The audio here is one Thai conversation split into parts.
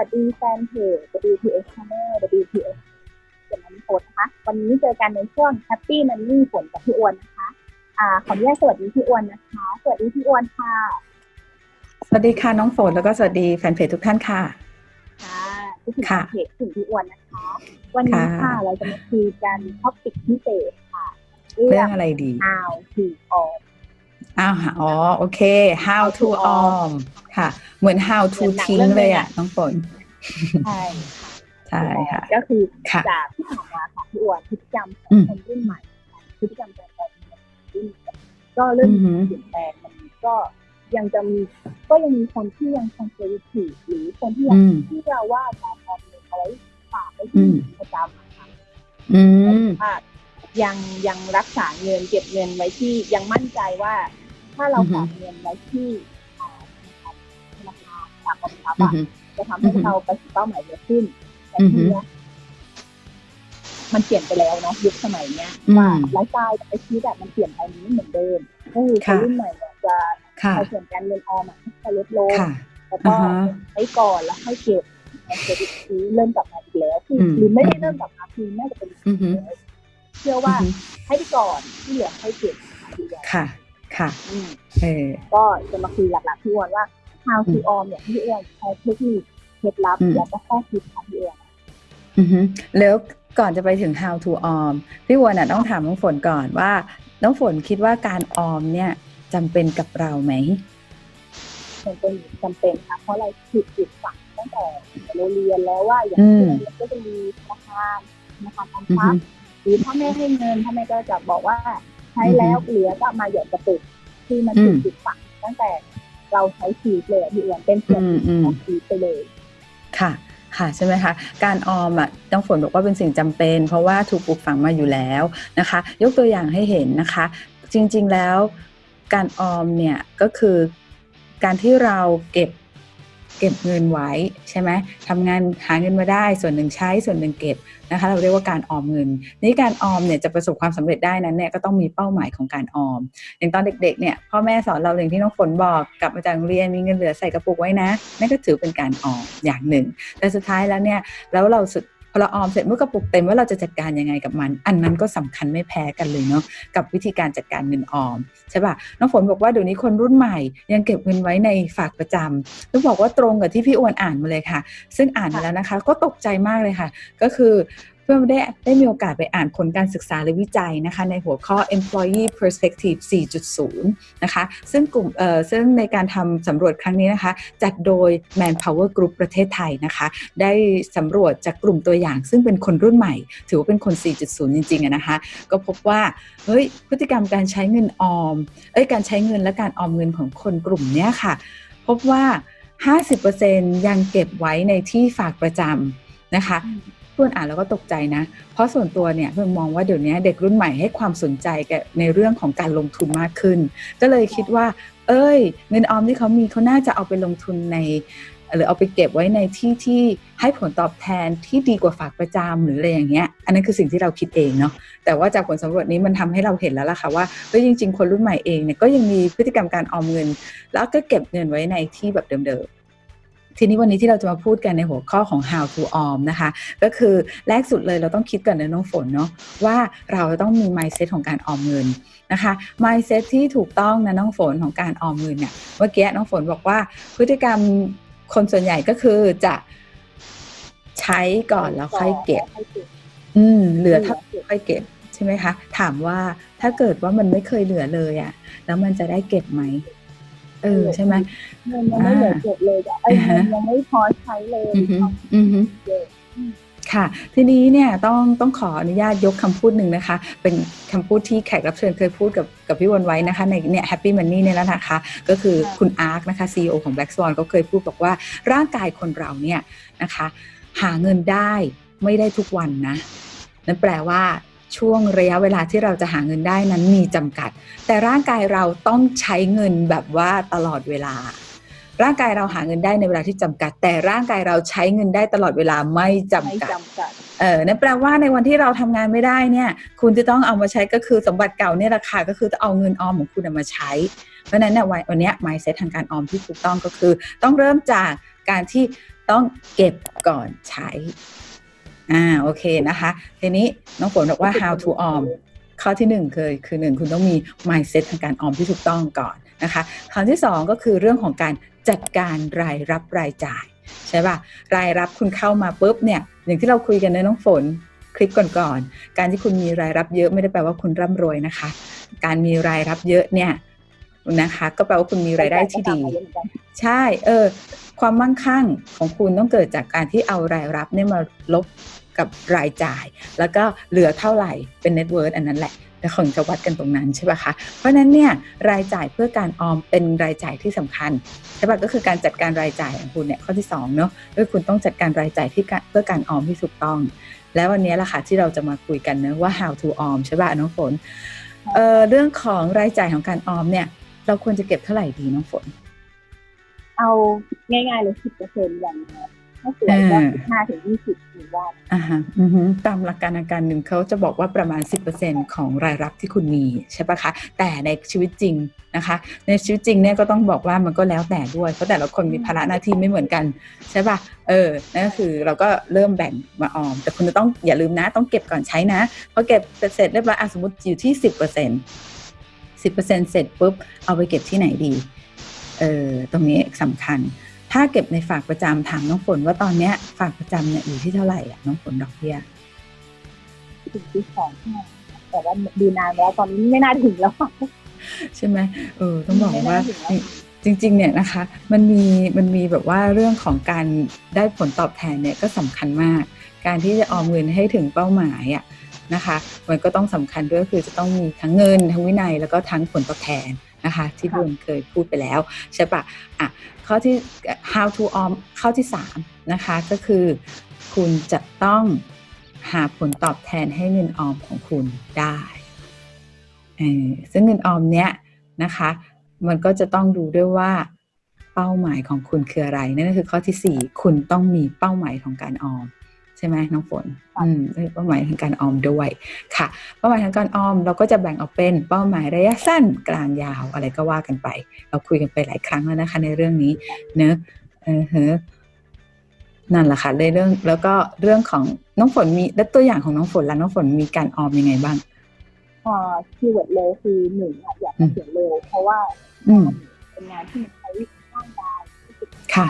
สวัสดีแฟนเพจ WPS Channel WPS เจ็ดนันโพสนะคะ วันนี้เจอกันในช่วง Happy Money ฝนกับพี่อ้วนนะคะอ่าขออนุญาตสวัสดีพี่อ้วนนะคะ สวัสดีพี่อ้วนค่ะ สวัสดีค่ะน้องฝนแล้วก็สวัสดีแฟนเพจทุกท่านค่ะค่ะที่ถึงค่ะเพจถึงพี่อ้วนนะคะ วันนี้ค่ะค่ะเราจะมาคุยกันท็อปิกพิเศษค่ะ เรื่องอะไรดี how to on อ้าวอ๋อโอเค how to How to arm ค่ะ เหมือน how to เหมือนหนังทิ้งเรื่องเลยเลยอะอะน้องฝนใช่ใช่ค่ะก็คือค่ะจากที่ผ่านมาค่ะพี่อ้วนพฤติกรรมของอืมคนรุ่นใหม่พฤติกรรมการออมเงินรุ่นใหม่ก็เริ่มอือหือเปลี่ยนแปลงมันก็ยังจะมีก็ยังมีคนที่ยังคอนเซอร์ทีฟหรือคนที่ยังอืมที่จะว่าการออมเงินเอาไว้ฝากไว้อืที่มประจำอะค่ะอืมว่ายังยังรักษาเงินเก็บเงินไว้ที่ยังมั่นใจว่า ถ้าเราอือฮึฝากเงินไว้ที่อ่าธนาคารฝากกองทัพอือะมจะทำให้อือฮึเราไปถึงเป้าหมายเร็วขึ้นแต่อือฮึทีเนี้ยมันเปลี่ยนไปแล้วเนาะยุคสมัยเนี้ยอืมว่าไลฟ์สไตล์ไอชีวิตแบบมันเปลี่ยนไปมันไม่เหมือนเดิมก็คือคนค่ะรุ่นใหม่เนี่ยจะค่ะเอาส่วนการเงินออมอะจะลดลงค่ะแล้วก็อ่าฮะใช้ก่อนแล้วค่อยเก็บเศรษฐกิจเริ่มกลับมาอีกแล้วคืออมหรือไม่ได้เริ่มกลับมาคือน่าจะเป็นอือฮึเชื่อว่าให้ไปก่อนที่เหลือค่อยเก็บดีกว่าค่ะ ค่ะอืมเออก็จะมาคุยหลักๆพี่อ้วนว่า how to ออมเนี่ยพี่อ้วนใช้เทคนิคเคล็ดลับอืมแล้วก็ข้อคิดของพี่อ้วนอือฮึแล้วก่อนจะไปถึง how to arm พี่วอนน่ะต้องถามน้องฝนก่อนว่า น้องฝนคิดว่าการออมเนี่ยจำเป็นกับเราไหมมันเป็นจำเป็นค่ะเพราะเราถูกปลูกฝังตั้งแต่เราเรียนแล้วว่าอย่างอืที่มโรงเรียนก็จะมีธนาคารธนาคารออมอือทรัฮึพย์หรือพ่อแม่ให้เงินพ่อแม่ก็จะบอกว่าใช้แล้วเหลือก็เอามาหยอดกระปุกคือมันถูกอืมปลูกฝังตั้งแต่เราใช้ชีวิตเลยอะพี่อ้วนเป็นส่วนอืหมนึ่งอืมของชีวิตไปเลย ค่ะค่ะใช่ไหมคะการออมอะน้องฝนบอกว่าเป็นสิ่งจำเป็น เพราะว่าถูกปลูกฝังมาอยู่แล้วนะคะ ยกตัวอย่างให้เห็นนะคะ จริงๆแล้วการออมเนี่ยก็คือการที่เราเก็บ เก็บเงินไว้ใช่ไหมทำงานหาเงินมาได้ส่วนหนึ่งใช้ส่วนหนึ่งเก็บนะคะ เราเรียกว่าการออมเงินนี่การออมเนี่ยจะประสบความสำเร็จได้นั้นเนี่ยก็ต้องมีเป้าหมายของการออม อย่างตอนเด็กๆเนี่ยพ่อแม่สอนเราอย่างที่น้องฝนบอกกลับมาจากโรงเรียนมีเงินเหลือใส่กระปุกไว้นะนั่นก็ถือเป็นการออมอย่างหนึ่ง แต่สุดท้ายแล้วเนี่ยแล้วเราสุด พอเราออมเสร็จเมื่อกระปุกเต็มว่าเราจะจัดการยังไงกับมัน อันนั้นก็สำคัญไม่แพ้กันเลยเนาะกับวิธีการจัดการเงินออมใช่ป่ะน้องฝนบอกว่าเดี๋ยวนี้คนรุ่นใหม่ยังเก็บเงินไว้ในฝากประจำต้องบอกว่าตรงกับที่พี่อ้วนอ่านมาเลยค่ะ ซึ่งอ่านมาแล้วนะคะ ก็ตกใจมากเลยค่ะ ก็คือ พื่อนได้ได้มีโอกาสไปอ่านผลการศึกษาและวิจัยนะคะในหัวข้อ employee perspective 4.0 นะคะซึ่งกลุ่มเอ่อซึ่งในการทำสำรวจครั้งนี้นะคะ จัดโดย Manpower Group ประเทศไทยนะคะ ได้สำรวจจากกลุ่มตัวอย่าง ซึ่งเป็นคนรุ่นใหม่ ถือว่าเป็นคน 4.0 จริงๆนะคะ ก็พบว่าเฮ้ยพฤติกรรมการใช้เงินออมเอ้ยการใช้เงินและการออมเงินของคนกลุ่มเนี้ยค่ะ พบว่า 50%ยังเก็บไว้ในที่ฝากประจำ นะคะเพื่อนอ่านแล้วก็ตกใจนะ เพราะส่วนตัวเนี่ยเพื่อนมองว่าเดี๋ยวนี้เด็กรุ่นใหม่ให้ความสนใจกับในเรื่องของการลงทุนมากขึ้น ก็เลยคิดว่า เอ้ย เงินออมที่เขามีเขาน่าจะเอาไปลงทุนในหรือเอาไปเก็บไว้ในที่ที่ให้ผลตอบแทนที่ดีกว่าฝากประจำหรืออะไรอย่างเงี้ย อันนั้นคือสิ่งที่เราคิดเองเนาะ แต่ว่าจากผลสำรวจนี้มันทำให้เราเห็นแล้วล่ะค่ะว่าเฮ้ยจริง ๆ คนรุ่นใหม่เองเนี่ยก็ยังมีพฤติกรรมการออมเงิน แล้วก็เก็บเงินไว้ในที่แบบเดิมๆ ทีนี้วันนี้ที่เราจะมาพูดกันในหัวข้อของ how to arm นะคะ ก็คือแรกสุดเลยเราต้องคิดก่อนนะน้องฝนเนาะว่าเราจะต้องมี mindset ของการออมเงินนะคะ mindset ที่ถูกต้องนะน้องฝนของการออมเงินเนี่ยเมื่อกี้น้องฝนบอกว่าพฤติกรรมคนส่วนใหญ่ก็คือจะใช้ก่อนแล้วค่อยเก็บ อืม เหลือเท่าค่อยเก็บใช่ไหมคะ ถามว่าถ้าเกิดว่ามันไม่เคยเหลือเลยอะแล้วมันจะได้เก็บไหม เออใช่ไหมเงินยังไม่เหลือเก็บเลยอะไอ้อ่าฮะเงินยังไม่พอใช้เลยอือฮึอือฮึเยอะค่ะ ทีนี้เนี่ยต้องต้องขออนุญาตยกคำพูดหนึ่งนะคะ เป็นคำพูดที่แขกรับเชิญเคยพูดกับกับพี่วันไว้นะคะ ในเนี่ย Happy Money เนี่ยแล้วนะคะ ก็คือคุณอาร์คนะคะ CEO ของ Black Swan ก็เคยพูดบอกว่าร่างกายคนเราเนี่ยนะคะ หาเงินได้ไม่ได้ทุกวันนะ นั่นแปลว่า ช่วงระยะเวลาที่เราจะหาเงินได้นั้นมีจำกัด แต่ร่างกายเราต้องใช้เงินแบบว่าตลอดเวลา ร่างกายเราหาเงินได้ในเวลาที่จำกัด แต่ร่างกายเราใช้เงินได้ตลอดเวลาไม่จำไม่กัดจำกัดเออนั่นแปลว่าในวันที่เราทำงานไม่ได้เนี่ย คุณจะต้องเอามาใช้ก็คือสมบัติเก่าเนี่ยแหละค่ะก็คือต้องเอาเงินออมของคุณเอามาใช้ เพราะฉะนั้นเนี่ยวันวันเนี้ย mindset ทางการออมที่ถูกต้องก็คือ ต้องเริ่มจากการที่ต้องเก็บก่อนใช้ อ่าโอเคนะคะ ทีนี้น้องฝนบอกว่า how to arm ข้อที่หนึ่งคือคือหนึ่งคุณต้องมี mindset ทางการออมที่ถูกต้องก่อนนะคะข้อที่สองก็คือเรื่องของการจัดการรายรับรายจ่ายใช่ป่ะรายรับคุณเข้ามาปุ๊บเนี่ยอย่างที่เราคุยกันในน้องฝนคลิปก่อนๆการที่คุณมีรายรับเยอะไม่ได้แปลว่าคุณร่ำรวยนะคะ การมีรายรับเยอะเนี่ย นะคะ ก็แปลว่าคุณมีรายได้ที่ดี ใช่เออความมั่งคั่งของคุณต้องเกิดจากการที่เอารายรับเนี่ยมาลบกับรายจ่าย แล้วก็เหลือเท่าไหร่เป็นเน็ตเวิร์อันนั้นแหละแล้วคนจะวัดกันตรงนั้นใช่ปะคะ เพราะฉะนั้นเนี่ยรายจ่ายเพื่อการออมเป็นรายจ่ายที่สำคัญใช่ปะก็คือการจัดการรายจ่ายของคุณเนี่ยข้อที่สองเนาะก็คือคุณต้องจัดการรายจ่ายที่การเพื่อการออมที่ถูกต้อง แล้ววันนี้แหละค่ะที่เราจะมาคุยกันนะว่า how to ออมใช่ปะน้องฝนเอ่อเรื่องของรายจ่ายของการออมเนี่ย เราควรจะเก็บเท่าไหร่ดีน้องฝน เอาง่ายๆเลยสิบเปอร์เซ็นต์อย่างน้อยถ้าสวยก็สิบห้าถึงยี่สิบถือว่าอ่าฮะอือฮึตามหลักการทางการเงินเขาจะบอกว่าประมาณ10%ของรายรับที่คุณมีใช่ปะคะ แต่ในชีวิตจริงนะคะ ในชีวิตจริงเนี่ยก็ต้องบอกว่ามันก็แล้วแต่ด้วย เพราะแต่ละคนมีภาระหน้าที่ไม่เหมือนกันใช่ปะเออนั่นก็คือเราก็เริ่มแบ่งมาออม แต่คุณจะต้องอย่าลืมนะ ต้องเก็บก่อนใช้นะพอเก็บเสร็จเรียบร้อยอะสมมติอยู่ที่10% 10%เสร็จปุ๊บเอาไปเก็บที่ไหนดีเออตรงนี้สำคัญ ถ้าเก็บในฝากประจำถามน้องฝนว่าตอนเนี้ยฝากประจำเนี่ยอยู่ที่เท่าไหร่อะน้องฝนดอกเบี้ยถึงที่สองแต่ว่าดูนานแล้วตอนนี้ไม่น่าถึงแล้วค่ะใช่ไหมเออต้องบอกไม่ว่าน่าถึงแล้วจริงๆเนี่ยนะคะมันมีมันมีแบบว่าเรื่องของการได้ผลตอบแทนเนี่ยก็สำคัญมาก การที่จะออมเงินให้ถึงเป้าหมายอะ นะคะ มันก็ต้องสำคัญด้วยคือจะต้องมีทั้งเงิน ทั้งวินัยแล้วก็ทั้งผลตอบแทนนะคะที่พี่บุญเคยพูดไปแล้วใช่ปะอะข้อที่ how to ออมข้อที่สามนะคะก็คือคุณจะต้องหาผลตอบแทนให้เงินออมของคุณได้เออซึ่งเงินออมเนี้ยนะคะ มันก็จะต้องดูด้วยว่าเป้าหมายของคุณคืออะไร นั่นก็คือข้อที่สี่คุณต้องมีเป้าหมายของการออม ใช่ไหมน้องฝนอืมเป้าหมายทางการออมด้วยค่ะ เป้าหมายทางการออมเราก็จะแบ่งออกเป็นเป้าหมายระยะสั้นกลางยาวอะไรก็ว่ากันไป เราคุยกันไปหลายครั้งแล้วนะคะ ในเรื่องนี้เนอะเออเฮะนั่นแหละค่ะในเรื่องแล้วก็เรื่องของน้องฝนมีแล้วตัวอย่างของน้องฝนแล้วน้องฝนมีการออมยังไงบ้างพอคีย์เวิร์ดเร็วคือหนึ่งอะอยากอืจะมเขียนเร็วเพราะว่าอืมเป็นงานที่มันใช้ร่างกายที่สุดค่ะ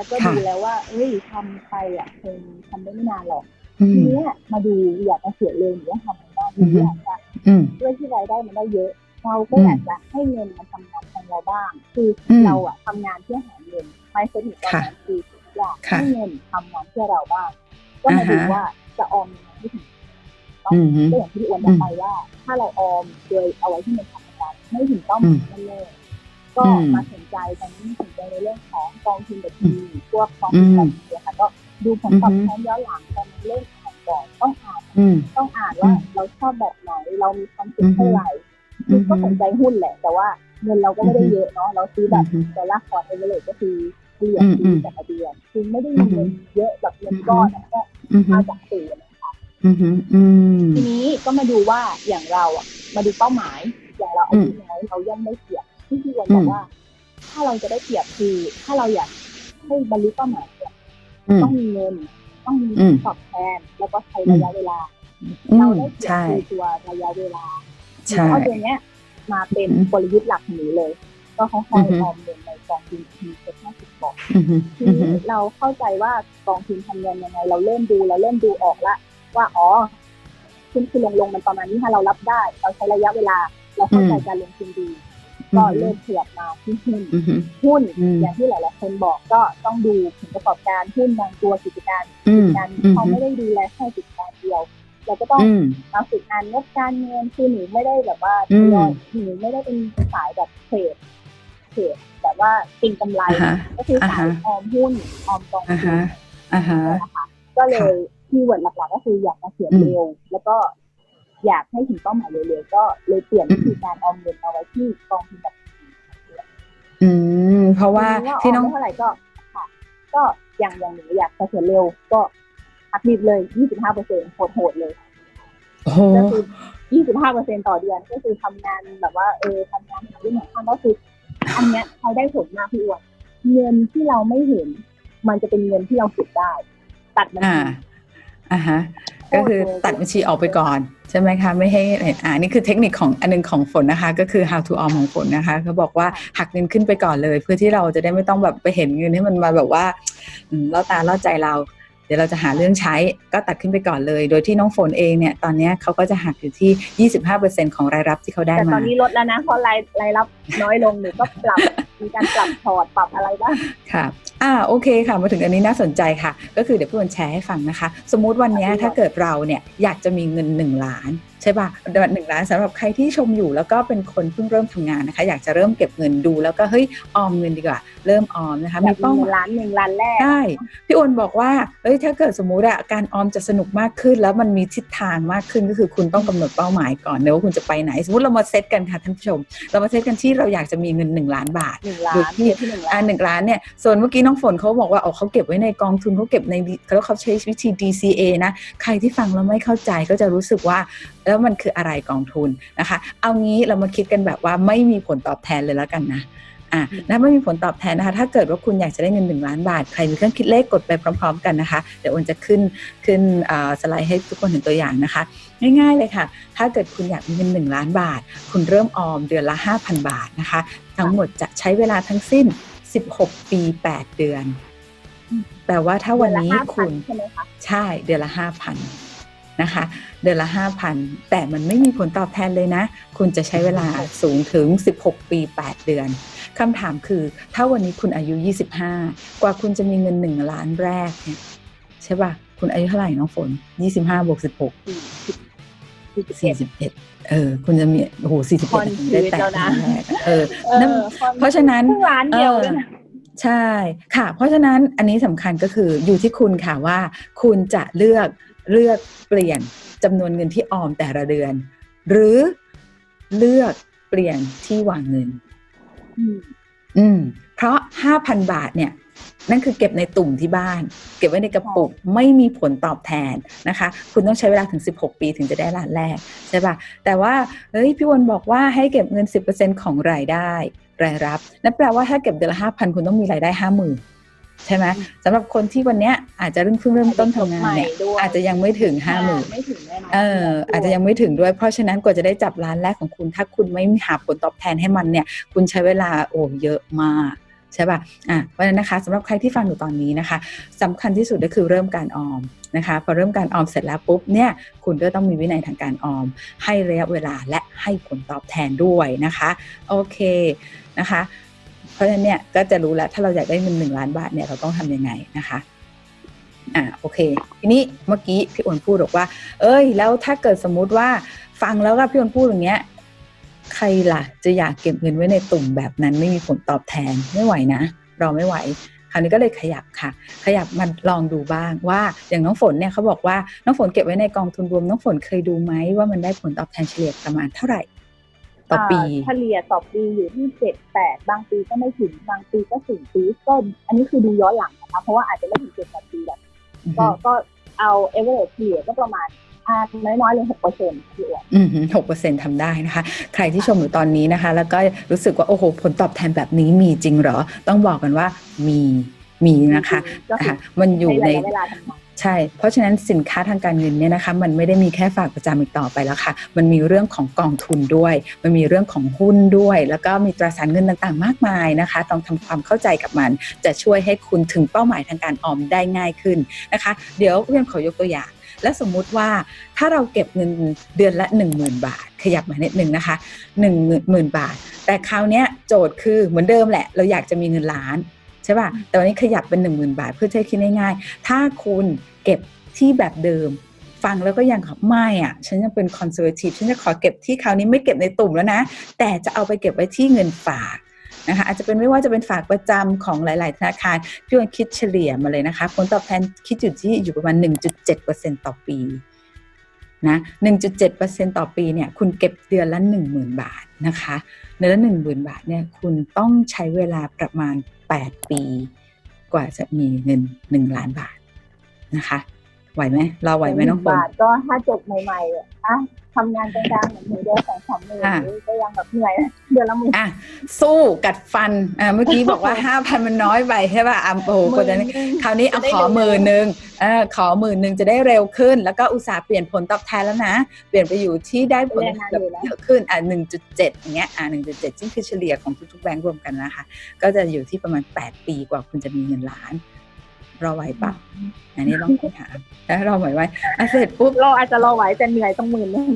แล้วก็ค่ะดูแล้วว่า เอ้ยทำไปอะคงทำได้ไม่นานหรอกอืทีมเนี้ยมาดูอยากจะเขียนเร็วหรือว่าทำมันได้หอืรืออฮึอยากจะอืมด้วยที่รายได้มันได้เยอะ เราก็อืมอยากจะให้เงินมันทำงานแทนเราบ้าง คืออมเราอะทำงานเพื่อหาเงินไม่สนิทตอนนั้นคืออยากค่ะให้เงินทำงานเพื่อเราบ้าง ก็มาดูอ่าฮะว่าจะออมยังไงให้ถึงอืมฮึก็อย่างที่พี่อ้วนบอกไปว่า ถ้าเราออมโดยเอาไว้ที่มันทำงานไม่ถึงเป้าหมายนั่นเลย ก็อืมมาสนใจตอนนี้สนใจในเรื่องของกองทุนแบบทีพวกกองอืทุนมแบบทีค่ะก็ดูผลตอบอือฮึแทนย้อนหลังตอนนี้เริ่มอ่านก่อนต้องอ่านอืมต้องอ่านว่าอืมเราชอบแบบไหนเรามีความสุอืขอฮึเท่าไหร่อืคืออฮึก็สนใจหุ้นแหละ แต่ว่าเงินเราก็ไม่ได้อือฮึเยอะเนาะเราซื้อแบบอือฮึดอลลาร์คอร์ดเอเวอเรก็คือเฉลี่ยอืมอืซื้อมแต่ละเดือนคือไม่ได้มีเงินเยอะแบบเงินก้อนอะก็อืมฮึมาจากสื่อนะคะอืมฮึอืมทีนี้ก็มาดูว่าอย่างเราอะมาดูเป้าหมาย อย่างเราอายุน้อยเราย่อมได้เปรียบ ที่พี่วันบอกว่า ถ้าเราจะได้เปรียบคือ ถ้าเราอยากให้บรรลุเป้าหมายเนี่ยอืมต้องมีเงิน ต้องมีอืมตอบแทน แล้วก็ใช้ระยะเวลาอืเรามได้เปรียบใช่คือตัวระยะเวลาใช่เอาตัวเนี้ย มาเป็นอืมกลยุทธ์หลักของหนูเลย ก็ค่อือยอฮึๆออมเงินในกองทุนทีเซ็ตห้าสิบบอกอืมฮึทีอืมฮึนี้เราเข้าใจว่ากองทุนทำเงินยังไง เราเริ่มดูเราเริ่มดูออกละ ว่าอ๋อขึ้นขึ้นลงลงมันประมาณนี้ถ้าเรารับได้ เราใช้ระยะเวลา เราเข้าใจการลงทุนดี ก็เริ่มขยับมาที่หุ้นอืมฮึหุ้นอืมอย่างที่หลาย ๆ คนบอกก็ต้องดูผลประกอบการหุ้นบางตัวกิจการอืมการอืมเขาฮึไม่ได้ดูแลแค่กิจการเดียวเราก็ต้องอืมมาฝึกอ่านงบการเงินคือหนูไม่ได้แบบว่าอืมทยอยหนูไม่ได้เป็นสายแบบเทรดเทรดแบบว่าเก็งกำไรอ่าฮะก็คือสายอ่าฮะออมหุ้นออมกองอ่าทุฮะนอ่าฮะนะคะก็เลยคีย์เวิร์ดหลัก ๆ ก็คืออยากมาเขียนอืมเร็วแล้วก็ อยากให้ถึงเป้าหมายเร็วๆก็เลยเปลี่ยนวิธีการออมเงินมาไว้ที่กองทุนแบบอืม เพราะว่าทีนี้ที่น้องออมได้เท่าไหร่ก็ค่ะ ก็อย่างอย่างหนูอยากจะเขียนเร็วก็อัพนิดเลย25เปอร์เซ็นต์โหดๆเลยโอ้โหก็คือ25เปอร์เซ็นต่อเดือน ก็คือทำงานแบบว่าเออทำงานหาเรื่องของข้างก็คืออันเนี้ยใช้ได้ผลมากพี่อ้วนเงินที่เราไม่เห็น มันจะเป็นเงินที่เราเก็บได้ ตัดบัญอ่าชีอ่าฮะโอ้ ก็คือโหตัดบัญชีออกไปก่อน ใช่ไหมคะ ไม่ให้อ่านี่คือเทคนิคของอันหนึงของฝนนะคะ ก็คือ how to earn ของฝนนะคะเขาบอกว่าหักเงินขึ้นไปก่อนเลย เพื่อที่เราจะได้ไม่ต้องแบบไปเห็นเงินที่มันมาแบบว่าอืมล่อตาล่อใจเราเดี๋ยวเราจะหาเรื่องใช้ก็ตัดขึ้นไปก่อนเลย โดยที่น้องฝนเองเนี่ยตอนเนี้ยเขาก็จะหักอยู่ที่ 25%ของรายรับที่เขาได้แต่ตมาอนนี้ลดแล้วนะเพราะรายรายรับน้อยลงหรือก็ปรับมีการปรับพอร์ตปรับอะไรบ้างค่ะอ่าโอเคค่ะมาถึงอันนี้น่าสนใจค่ะ ก็คือเดี๋ยวพี่วันแชร์ให้ฟังนะคะ สมมุติวันเนี้ยค่ะถ้าเกิดเราเนี่ยอยากจะมีเงิน 1 ล้าน ใช่ป่ะหนึ่งล้านสำหรับใครที่ชมอยู่แล้วก็เป็นคนเพิ่งเริ่มทำงานนะคะ อยากจะเริ่มเก็บเงินดูแล้วก็เฮ้ยออมเงินดีกว่า เริ่มออมนะคะอยามีกมีเป้าหเงิมานยล้านหนึ่งล้านแรกใช่พี่อ้วนบอกว่าเอ้ยถ้าเกิดสมมุติอะการออมจะสนุกมากขึ้น แล้วมันมีทิศทางมากขึ้นก็คือคุณต้องกำหนดเป้าหมายก่อนเนอะว่าคุณจะไปไหน สมมติเรามาเซตกันค่ะท่านผู้ชม เรามาเซตกันที่เราอยากจะมีเงิน 1 ล้านบาทหนึ่งล้าโดยนที่เก็บที่หนึ่งล้าอ่านหนึ่งล้านเนี่ยส่วนเมื่อกี้น้องฝนเขาบอกว่าอ๋อเขาเก็บไว้ในกองทุนเขาเก็บในแล้วเขาใช้วิธี DCA นะใครที่ฟังแล้วไม่เข้าใจก็จะรู้สึกว่าแล้วมันคืออะไรกองทุนนะคะ เอางี้เรามาคิดกันแบบว่าไม่มีผลตอบแทนเลยแล้วกันนะอะนะไม่มีผลตอบแทนนะคะ ถ้าเกิดว่าคุณอยากจะได้เงิน 1 ล้านบาท ใครมีเครื่องคิดเลขกดไปพร้อม ๆ กันนะคะ เดี๋ยวอ้นจะขึ้นขึ้นอ่าสไลด์ให้ทุกคนเห็นตัวอย่างนะคะ ง่ายๆเลยค่ะ ถ้าเกิดคุณอยากมีเงิน 1 ล้านบาท คุณเริ่มออมเดือนละ 5,000 บาทนะคะ ทั้งหมดจะใช้เวลาทั้งสิ้น 16 ปี 8 เดือน แปลว่าถ้าวันนี้เดือละ5,000คุณใช่ไหมคะใช่เดือนละ 5,000 นะคะ เดือนละ 5,000 แต่มันไม่มีผลตอบแทนเลยนะ คุณจะใช้เวลาสูงถึง 16 ปี 8 เดือนคำถามคือถ้าวันนี้คุณอายุ 25 กว่าคุณจะมีเงิน 1 ล้านแรกเนี่ยใช่ป่ะ คุณอายุเท่าไหร่น้องฝน 25บวก16สี่สิบสี่สิบเอ็ด41เออคุณจะมีโอ้โห41คนถึงได้แตะชีวิตแล้วนะล้านแรกอะเออเออนั่นความเพราะฉะนั้นครึ่งล้านเดียวด้วยนะใช่ค่ะ เพราะฉะนั้นอันนี้สำคัญก็คืออยู่ที่คุณค่ะว่า คุณจะเลือก เลือกเปลี่ยนจำนวนเงินที่ออมแต่ละเดือน หรือเลือกเปลี่ยนที่วางเงิน อืมอืมเพราะ5,000บาทเนี่ย นั่นคือเก็บในตุ่มที่บ้าน เก็บไว้ในกระปุกไม่มีผลตอบแทนนะคะ คุณต้องใช้เวลาถึง 16 ปีถึงจะได้ล้านแรกใช่ปะแต่ว่าเฮ้ยพี่วนบอกว่าให้เก็บเงิน 10%ของรายได้ รายรับ นั่นแปลว่าถ้าเก็บเดือนละ5,000คุณต้องมีรายได้50,000 ใช่ไหมสำหรับคนที่วันเนี้ยอาจจะเริ่มเพิ่งเริ่มต้นทำงานเนี่ยใหม่ด้วยอาจจะยังไม่ถึง50,000ไม่ถึงแน่นอนเอออาจจะยังไม่ถึงด้วย เพราะฉะนั้นกว่าจะได้จับร้านแรกของคุณ ถ้าคุณไม่หาผลตอบแทนให้มันเนี่ย คุณใช้เวลาโอ้เยอะมากใช่ป่ะ อะเพราะฉะนั้นนะคะสำหรับใครที่ฟังอยู่ตอนนี้นะคะสำคัญที่สุดก็คือเริ่มการออมนะคะ พอเริ่มการออมเสร็จแล้วปุ๊บเนี่ยคุณก็ต้องมีวินัยทางการออม ให้ระยะเวลาและให้ผลตอบแทนด้วยนะคะ โอเคนะคะเพ ราะฉะนั้นเนี่ยก็จะรู้แล้วถ้าเราอยากได้เงินหนึ่งล้านบาทเนี่ยเราต้องทำยังไงนะคะอ่าโอเค ทีนี้เมื่อกี้พี่อ้นพูดบอกว่า เอ้ย แล้วถ้าเกิดสมมุติว่าฟังแล้วก็พี่อ้นพูดอย่างเงี้ย ใครล่ะ จะอยากเก็บเงินไว้ในตุ่มแบบนั้นไม่มีผลตอบแทนไม่ไหวนะเราไม่ไหวคราวนี้ก็เลยขยับค่ะ ขยับมันลองดูบ้างว่าอย่างน้องฝนเนี่ยเขาบอกว่าน้องฝนเก็บไว้ในกองทุนรวมน้องฝนเคยดูไหมว่ามันได้ผลตอบแทนเฉลี่ยประมาณเท่าไหร่ ต่อปีาเฉลี่ยต่อปีอยู่ที่เจ็ดแปดบางปีก็ไม่ถึงบางปีก็ถึงปีก็อันนี้คือดูย้อนหลังนะคะเพราะว่าอาจจะไม่ถึงเจ็ดแปดปีแบบอือก็ฮึก็เอาเอเวอร์เฉลี่ยก็ประมาณอ่าน้อยๆเลยหกเปอร์เซ็นต์ที่อ้วนอืมหกเปอร์เซ็นทำได้นะคะ ใครที่ชมอยู่ตอนนี้นะคะ แล้วก็รู้สึกว่า โอ้โห ผลตอบแทนแบบนี้มีจริงเหรอ ต้องบอกกันว่ามีมีนะคะก็คืออะมันอยู่ใช้ในระยะเวลาทำงาน ใช่ เพราะฉะนั้นสินค้าทางการเงินเนี่ยนะคะมันไม่ได้มีแค่ฝากประจำอีกต่อไปแล้วค่ะ มันมีเรื่องของกองทุนด้วย มันมีเรื่องของหุ้นด้วย แล้วก็มีตราสารเงินต่างๆ มากมายนะคะ ต้องทำความเข้าใจกับมัน จะช่วยให้คุณถึงเป้าหมายทางการออมได้ง่ายขึ้นนะคะ เดี๋ยวเรียนขอยกตัวอย่างและสมมุติว่าถ้าเราเก็บเงินเดือนละ 10,000 บาท ขยับมานิดนึงนะคะ1 0,000 บาท แต่คราวนี้โจทย์คือเหมือนเดิมแหละ เราอยากจะมีเงินล้าน ช่ป่ะ แต่วันนี้ขยับเป็น 10,000 บาทเพื่อจะให้คิดง่ายๆ ถ้าคุณเก็บที่แบบเดิม ฟังแล้วก็ยังไม่อะ ฉันยังเป็นคอนเซอร์ t ทีฟฉันจะขอเก็บที่คราวนี้ไม่เก็บในตุ่มแล้วนะ แต่จะเอาไปเก็บไว้ที่เงินฝากนะคะอาจจะเป็นไม่ว่าจะเป็นฝากประจำของหลาย ๆ ธนาคารพี่วันคิดเฉลี่ยมาเลยนะคะผลตอบแทนคิดอยู่ที่อยู่ประมาณ 1.7%ต่อปีนะ 1.7%ต่อปีเนี่ยคุณเก็บเดือนละ 10,000 บาทนะคะเดือนละ 10,000 บาทเนี่ยคุณต้องใช้เวลาประมาณ 8 ปี กว่าจะมีเงิน 1 ล้านบาทนะคะ ไหวไหมเราไหวไหมน้องฝนบาทก็ถ้าจบใหม่ๆอะอะทำงานกลางๆเหมือนหนูเดือนสองสามหมื่นอะก็ยังแบบเหนื่อยเดือนละหมื่นอะสู้กัดฟันอ่าเมื่อกี้บอกว่าห้าพันมันน้อยไปใช่ป่ะอะโอ้โหกว่าจะหมื่นหนึ่งคราวนี้เอาจะได้ขอเร็วๆหมื่นหนึ่งเออขอหมื่นหนึ่งจะได้เร็วขึ้น แล้วก็อุตสาห์เปลี่ยนผลตอบแทนแล้วนะ เปลี่ยนไปอยู่ที่ได้ผลตอบแทนเยอะขึ้นอะหนึ่งจุดเจ็ดอย่างเงี้ยอะหนึ่งจุดเจ็ดซึ่งคือเฉลี่ยของทุกๆแบงก์รวมกันนะคะ ก็จะอยู่ที่ประมาณแปดปีกว่าคุณจะมีเงินล้าน เราไหวปะอันนี้ต้องไปถามแล้วเราไหวไหมอะเสร็จปุ๊บเราอาจจะรอไหวแต่เหนื่อยต้องหมื่นหนึง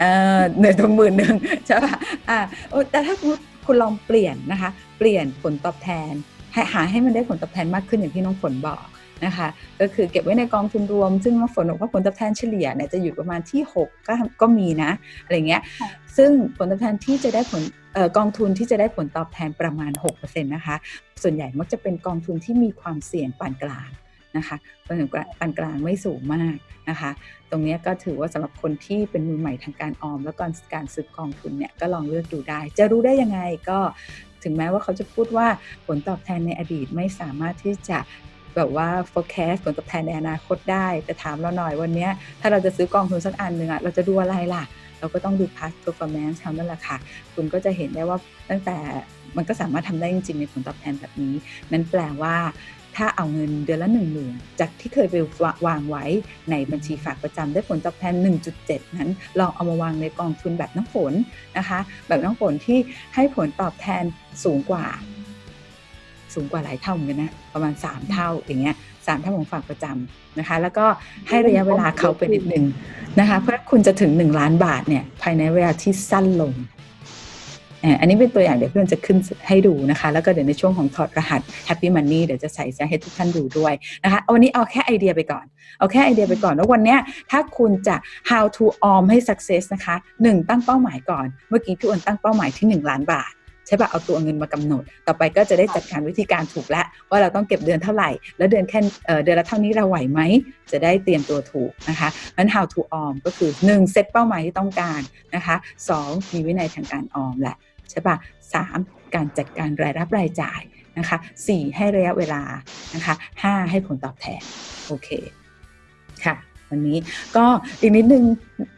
เออเหนื่อยตรงหมื่นหนึ่งใช่ป่ะอ่าโอ้แต่ถ้าคุณคุณลองเปลี่ยนนะคะ เปลี่ยนผลตอบแทนให้หาให้มันได้ผลตอบแทนมากขึ้นอย่างที่น้องฝนบอก นะคะ ก็คือเก็บไว้ในกองทุนรวม ซึ่งน้องฝนบอกว่าผลตอบแทนเฉลี่ยเนี่ยจะอยู่ประมาณที่ 6 ก็ก็มีนะอะไรเงี้ยค่ะซึ่งผลตอบแทนที่จะได้ผลเอ่อกองทุนที่จะได้ผลตอบแทนประมาณ 6%นะคะ ส่วนใหญ่มักจะเป็นกองทุนที่มีความเสี่ยงปานกลางนะคะปานกลางปานกลางไม่สูงมากนะคะ ตรงเนี้ยก็ถือว่าสำหรับคนที่เป็นมือใหม่ทางการออม แล้วก็การซื้อกองทุนเนี่ยก็ลองเลือกดูได้ จะรู้ได้ยังไงก็ถึงแม้ว่าเขาจะพูดว่าผลตอบแทนในอดีตไม่สามารถที่จะ แบบว่า forecast ผลตอบแทนในอนาคตได้ แต่ถามเราหน่อยวันนี้ถ้าเราจะซื้อกองทุนสักอันหนึ่งอะเราจะดูอะไรล่ะ เราก็ต้องดู past performance เขานั่นแหละค่ะ คุณก็จะเห็นได้ว่าตั้งแต่มันก็สามารถทำได้จริงๆในผลตอบแทนแบบนี้ นั่นแปลว่าถ้าเอาเงินเดือนละ1 0,000จากที่เคยไปวางไว้ในบัญชีฝากประจำได้ผลตอบแทน 1.7 นั้น ลองเอามาวางในกองทุนแบบน้ำฝนนะคะ แบบน้ำฝนที่ให้ผลตอบแทนสูงกว่า สูงกว่าหลายเท่าเหมือนกันนะประมาณ 3 เท่าอย่างเงี้ยสามเท่าของฝากประจำนะคะ แล้วก็ให้ระยะเวลาเขาไปนิดนึงนะคะ เพื่อคุณจะถึง 1 ล้านบาทเนี่ยภายในเวลาที่สั้นลงอ่าอันนี้เป็นตัวอย่างเดี๋ยวเพื่อนจะขึ้นให้ดูนะคะ แล้วก็เดี๋ยวในช่วงของถอดรหัส Happy Money เดี๋ยวจะใส่จะให้ทุกท่านดูด้วยนะคะเอาวันนี้เอาแค่ไอเดียไปก่อน เอาแค่ไอเดียไปก่อนว่าวันเนี้ยถ้าคุณจะ how to arm ให้ success นะคะหนึ่งตั้งเป้าหมายก่อน เมื่อกี้พี่อ้วนตั้งเป้าหมายที่ 1 ล้านบาท ใช่ปะเอาตัวเงินมากำหนด ต่อไปก็จะได้จัดการวิธีการถูกแล้วว่าเราต้องเก็บเดือนเท่าไหร่ แล้วเดือนแค่เดือนละเท่านี้เราไหวไหมจะได้เตรียมตัวถูกนะคะนั้น how to arm ก็คือ 1 เซตเป้าหมายที่ต้องการนะคะ2มีวินัยทางการออมแหละใช่ปะสามการจัดการรายรับรายจ่ายนะคะสี่ให้ระยะเวลานะคะห้าให้ผลตอบแทน โอเคค่ะ วันนี้ ก็อีกนิดนึง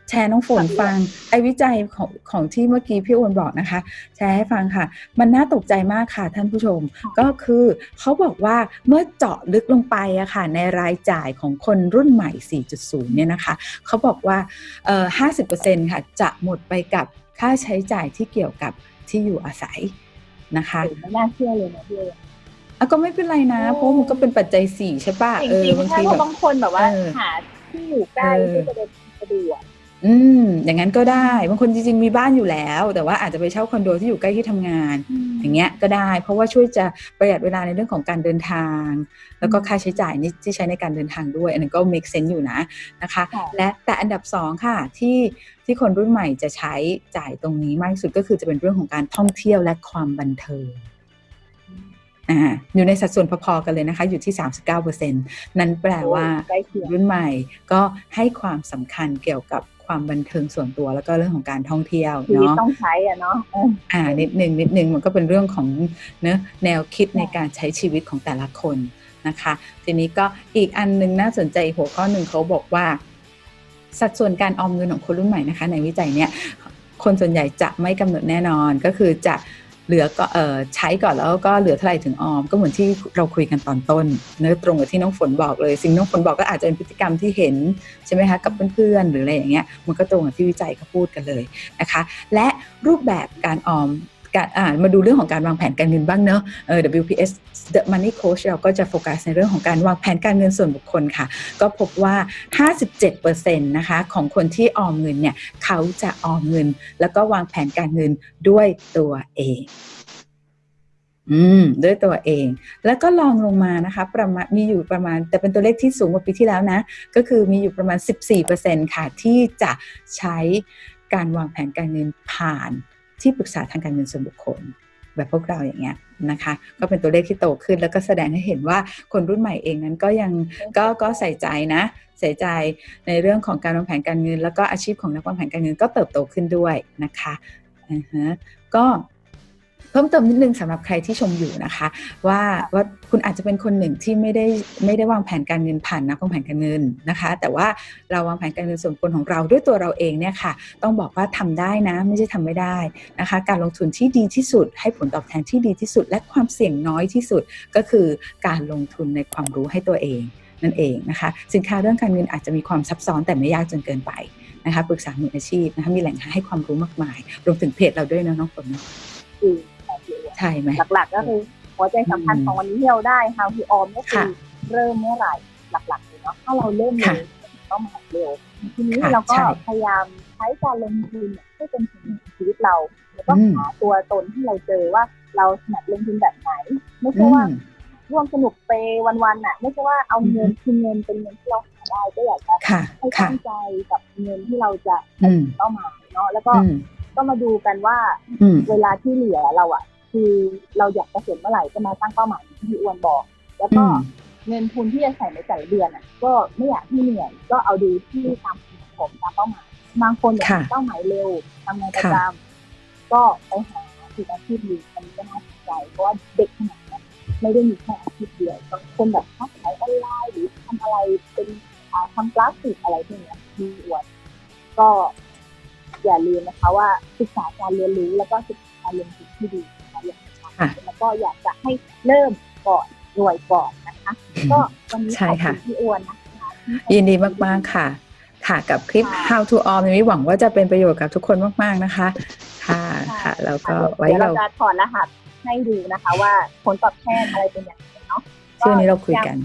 แชร์น้องฝนฟังไอ้วิจัยของของที่เมื่อกี้พี่อ้วนบอกนะคะ แชร์ให้ฟังค่ะ มันน่าตกใจมากค่ะท่านผู้ชม ก็คือเขาบอกว่าเมื่อเจาะลึกลงไปอะค่ะ ในรายจ่ายของคนรุ่นใหม่ 4.0 เนี่ยนะคะเขาบอกว่าเอ่อ50%ค่ะ จะหมดไปกับค่าใช้จ่ายที่เกี่ยวกับที่อยู่อาศัยนะคะไม่น่าเชื่อเลยนะพี่เอ๋อะก็ไม่เป็นไรนะโอ้เพราะมันก็เป็นปัจจัยสี่ใช่ป่ะจเออริงบางๆถ้าทีว่าแบบบางคนแบบว่าเออหา ที่อยู่ใกล้เออที่จะเดินสะดวกอืม อย่างนั้นก็ได้บางคนจริงๆมีบ้านอยู่แล้ว แต่ว่าอาจจะไปเช่าคอนโดที่อยู่ใกล้ที่ทำงาน อย่างเงี้ยก็ได้ เพราะว่าช่วยจะประหยัดเวลาในเรื่องของการเดินทาง แล้วก็ค่าใช้จ่ายนี่ที่ใช้ในการเดินทางด้วย อันนั้นก็ make sense อยู่นะนะคะค่ะและแต่อันดับสองค่ะที่ที่คนรุ่นใหม่จะใช้จ่ายตรงนี้มากที่สุดก็คือจะเป็นเรื่องของการท่องเที่ยวและความบันเทิง อ่าอยู่ในสัดส่วนพอๆกันเลยนะคะ อยู่ที่ 39%นั่นแปลว่าใกล้เคียงรุ่นใหม่ก็ให้ความสำคัญเกี่ยวกับความบันเทิงส่วนตัวแล้วก็เรื่องของการท่องเที่ยวชีวิตเนาะต้องใช้อะเนาะเอออ่านิดนึงนิดนึงมันก็เป็นเรื่องของเนื้อะแนวคิดในการใช้ชีวิตของแต่ละคนนะคะ ทีนี้ก็อีกอันหนึงน่าสนใจอีกหัวข้อหนึ่งเขาบอกว่า สัดส่วนการออมเงินของคนรุ่นใหม่นะคะ ในวิจัยเนี้ยคนส่วนใหญ่จะไม่กำหนดแน่นอนก็คือจะ เหลือก็เออใช้ก่อนแล้วก็เหลือเท่าไหร่ถึงออม ก็เหมือนที่เราคุยกันตอนต้นเนื้อตรงกับที่น้องฝนบอกเลย สิ่งน้องฝนบอกก็อาจจะเป็นพฤติกรรมที่เห็นใช่ไหมคะกับเพื่อนๆหรืออะไรอย่างเงี้ยมันก็ตรงกับที่วิจัยเขาพูดกันเลยนะคะ และรูปแบบการออม การอ่ามาดูเรื่องของการวางแผนการเงินบ้างเนอะเออ WPS The Money Coach เราก็จะโฟกัสในเรื่องของการวางแผนการเงินส่วนบุคคลค่ะ ก็พบว่า 57%นะคะของคนที่ออมเงินเนี่ยเขาจะออมเงิน แล้วก็วางแผนการเงินด้วยตัวเองอืมด้วยตัวเอง แล้วก็ลองลงมานะคะประมาณมีอยู่ประมาณ แต่เป็นตัวเลขที่สูงกว่าปีที่แล้วนะ ก็คือมีอยู่ประมาณ 14%ค่ะ ที่จะใช้การวางแผนการเงินผ่าน ที่ปรึกษาทางการเงินส่วนบุคคล แบบพวกเราอย่างเงี้ยนะคะ ก็เป็นตัวเลขที่โตขึ้นแล้วก็แสดงให้เห็นว่าคนรุ่นใหม่เองนั้นก็ยังก็ก็ใส่ใจนะ ใส่ใจในเรื่องของการวางแผนการเงิน แล้วก็อาชีพของนักวางแผนการเงินก็เติบโตขึ้นด้วยนะคะอือฮะก็ เพิ่มเติมนิดนึงสำหรับใครที่ชมอยู่นะคะ ว่าว่าคุณอาจจะเป็นคนหนึ่งที่ไม่ได้ไม่ได้วางแผนการเงินผ่านนักวางแผนการเงินนะคะ แต่ว่าเราวางแผนการเงินส่วนตัวของเราด้วยตัวเราเองเนี่ยค่ะ ต้องบอกว่าทำได้นะ ไม่ใช่ทำไม่ได้นะคะ การลงทุนที่ดีที่สุด ให้ผลตอบแทนที่ดีที่สุด และความเสี่ยงน้อยที่สุดก็คือการลงทุนในความรู้ให้ตัวเองนั่นเองนะคะ สินค้าเรื่องการเงินอาจจะมีความซับซ้อนแต่ไม่ยากจนเกินไปนะคะปรึกษามืออาชีพนะคะมีแหล่งให้ความรู้มากมาย รวมถึงเพจเราด้วยนะน้องฝนเนอะ ใช่ไหมหลักๆ ก็คือหัวใจสำคัญอืมของวันนี้ที่เราได้ How to Om ก็คือค่ะเริ่มเมื่อไหร่หลักๆเลยเนาะถ้าเราเริ่มเร็ค่ะวก็มาเร็วทีนี้ค่ะเราก็ใช่พยายามใช้การลงทุนเนี่ยให้เป็นส่วนหนึ่งของชีวิตเราแล้วก็อืมหาตัวตนที่เราเจอว่าเราถนัดลงทุนแบบไหน ไม่ใช่อืว่ามร่วมสนุกไปวันๆน่ะ ไม่ใช่ว่าเอาเงินอือฮึคือเงินเป็นเงินที่เราหาได้ก็อยากจะค่ะให้ค่ะตั้งใจกับเงินที่เราจะอืมเป้าหมายเนาะแล้วก็อืมก็มาดูกันว่าอืมเวลาที่เหลือเราอะ คือเราอยากเกษียณเมื่อไหร่ก็มาตั้งเป้าหมายที่พี่อ้วนบอก แล้วอืก็มเงินทุนที่จะใส่ในแต่ละเดือนอะก็ไม่อยากให้เหนื่อยก็เอาดูที่ตามผมตามเป้าหมายบางคนอยากค่ะมีเป้าหมายเร็วทำงานประค่ะจำก็ไปหาอีกอาชีพหนึ่งอันนี้ก็น่าสนใจเพราะว่าเด็กขนาดนั้นไม่ได้มีแค่อาชีพเดียวบางคนแบบค้าขายออนไลน์หรือทำอะไรเป็นอ่าทำกราฟิกอะไรพวกเนี้ยมีอ้วนก็อย่าลืมนะคะว่าศึกษาการเรียนรู้แล้วก็ศึกษาการลงทุนที่ดีนะ คะอย่างชัดค่ะ แล้วก็อยากจะให้เริ่มก่อนรวยก่อนนะคะ ก็วันนี้ใช่ขอบค่ะคุณพี่อ้วนนะคะที่ให้ยินดีมากๆค่ะ ค่ะกับคลิปค่ะ How to Orm นี้หวังว่าจะเป็นประโยชน์กับทุกคนมากๆนะคะ ค่ะค่ะ แล้วก็ค่ะไว้เดี๋ยวเราเราจะถอดรหัสให้ดูนะคะ ว่าผลตอบแทนอะไรเป็นอย่างไรเนาะช่วงนี้เราคุยกัน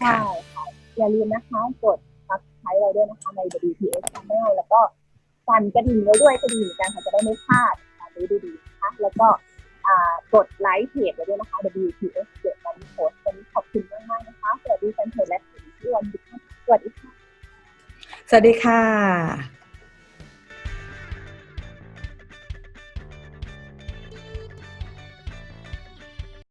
ใช่ค่ะอย่าลืมนะคะกด subscribe เราด้วยนะคะใน WPS Channel แล้วก็สั่นกระดิ่งไว้ด้วยก็ดีเหมือนกันค่ะจะได้ไม่พลาดค่ะดูดีๆนะคะแล้วก็อ่า กดไลค์เพจไว้ด้วยนะคะ WPS เกิดวันโพสต์วันนี้ขอบคุณมากมากนะคะ สวัสดีแฟนเพจและสวัสดีที่วันดีค่ะสวัสดีค่ะ สวัสดีค่ะ